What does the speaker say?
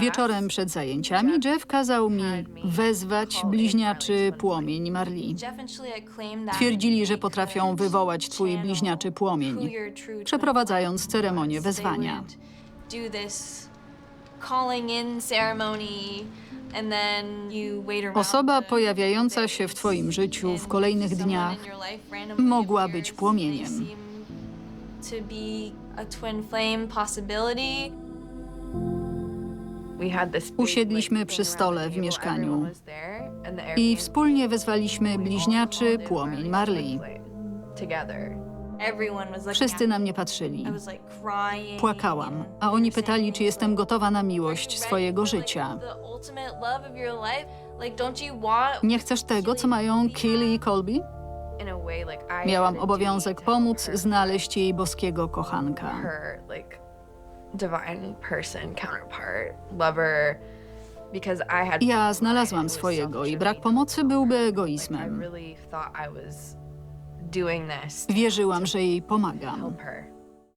Wieczorem przed zajęciami Jeff kazał mi wezwać bliźniaczy płomień Marli. Twierdzili, że potrafią wywołać twój bliźniaczy płomień, przeprowadzając ceremonię wezwania. Osoba pojawiająca się w twoim życiu w kolejnych dniach mogła być płomieniem. Usiedliśmy przy stole w mieszkaniu i wspólnie wezwaliśmy bliźniaczy płomień Marley. Wszyscy na mnie patrzyli. Płakałam, a oni pytali, czy jestem gotowa na miłość swojego życia. Nie chcesz tego, co mają Kelly i Colby? Miałam obowiązek pomóc znaleźć jej boskiego kochanka. Divine person counterpart lover because I had Ja znalazłam swojego i brak pomocy byłby egoizmem. Wierzyłam, że jej pomagam.